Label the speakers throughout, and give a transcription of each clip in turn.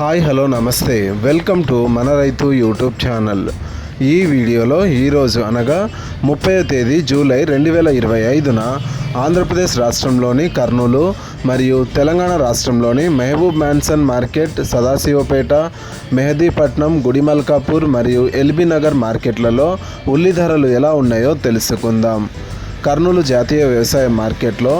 Speaker 1: Hi hello నమస్తే. Welcome to మన రైతు యూట్యూబ్ ఛానల్. ఈ వీడియోలో ఈరోజు అనగా ముప్పై తేదీ జూలై రెండు వేల ఇరవై ఐదున ఆంధ్రప్రదేశ్ రాష్ట్రంలోని కర్నూలు మరియు తెలంగాణ రాష్ట్రంలోని మెహబూబ్ మ్యాన్సన్ మార్కెట్ సదాశివపేట మెహదీపట్నం గుడిమల్కాపూర్ మరియు ఎల్బీ నగర్ మార్కెట్లలో ఉల్లి ధరలు ఎలా ఉన్నాయో తెలుసుకుందాం. కర్నూలు జాతీయ వ్యవసాయ మార్కెట్లో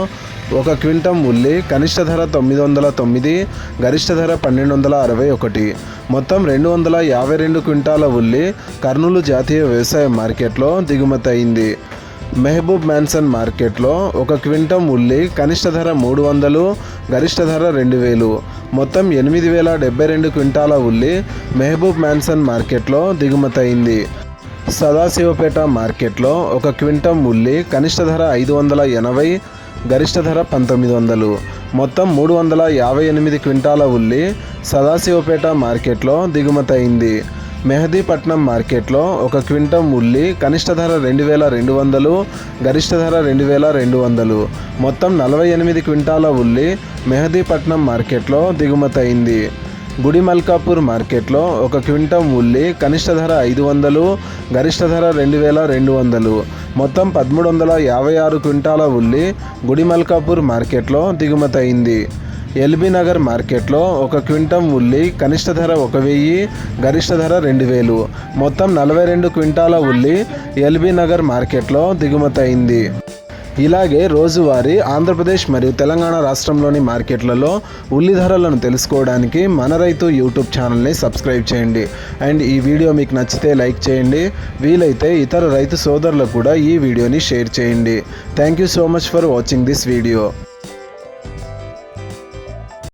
Speaker 1: ఒక క్వింటం ఉల్లి కనిష్ట ధర తొమ్మిది వందల తొమ్మిది గరిష్ట ధర పన్నెండు వందల అరవై ఒకటి. మొత్తం రెండు వందల యాభై రెండు క్వింటాల ఉల్లి కర్నూలు జాతీయ వ్యవసాయ మార్కెట్లో దిగుమతి అయింది మెహబూబ్ మ్యాన్సన్ మార్కెట్లో ఒక క్వింటం ఉల్లి కనిష్ట ధర మూడు వందలు గరిష్ట ధర రెండు వేలు మొత్తం ఎనిమిది వేల డెబ్బై రెండు క్వింటాల ఉల్లి మెహబూబ్ మ్యాన్సన్ మార్కెట్లో దిగుమతి అయింది సదాశివపేట మార్కెట్లో ఒక క్వింటం ఉల్లి కనిష్ట ధర ఐదు వందల ఎనభై గరిష్ట ధర పంతొమ్మిది వందలు. మొత్తం మూడు వందల యాభై ఎనిమిది క్వింటాల ఉల్లి సదాశివపేట మార్కెట్లో దిగుమతయింది. మెహదీపట్నం మార్కెట్లో ఒక క్వింటం ఉల్లి కనిష్ట ధర రెండు వేల రెండు వందలు గరిష్ట ధర రెండు వేల రెండు వందలు. మొత్తం నలభై ఎనిమిది క్వింటాల ఉల్లి మెహదీపట్నం మార్కెట్లో దిగుమతయింది. గుడి మల్కాపూర్ మార్కెట్లో ఒక క్వింటం ఉల్లి కనిష్ట ధర ఐదు వందలు గరిష్ట ధర రెండు వేల రెండు వందలు. మొత్తం పదమూడు వందల యాభై ఆరు క్వింటాల ఉల్లి గుడిమల్కాపూర్ మార్కెట్లో దిగుమతయింది. ఎల్బీ నగర్ మార్కెట్లో ఒక క్వింటం ఉల్లి కనిష్ట ధర ఒక వెయ్యి గరిష్ట ధర రెండు వేలు. మొత్తం నలభై రెండు క్వింటాల ఉల్లి ఎల్బీ నగర్ మార్కెట్లో దిగుమతయింది. ఇలాగే రోజువారీ ఆంధ్రప్రదేశ్ మరియు తెలంగాణ రాష్ట్రంలోని మార్కెట్లలో ఉల్లి ధరలను తెలుసుకోవడానికి మన రైతు యూట్యూబ్ ఛానల్ని సబ్స్క్రైబ్ చేయండి. అండ్ ఈ వీడియో మీకు నచ్చితే లైక్ చేయండి. వీలైతే ఇతర రైతు సోదరులకు కూడా ఈ వీడియోని షేర్ చేయండి. Thank you so much for watching this video.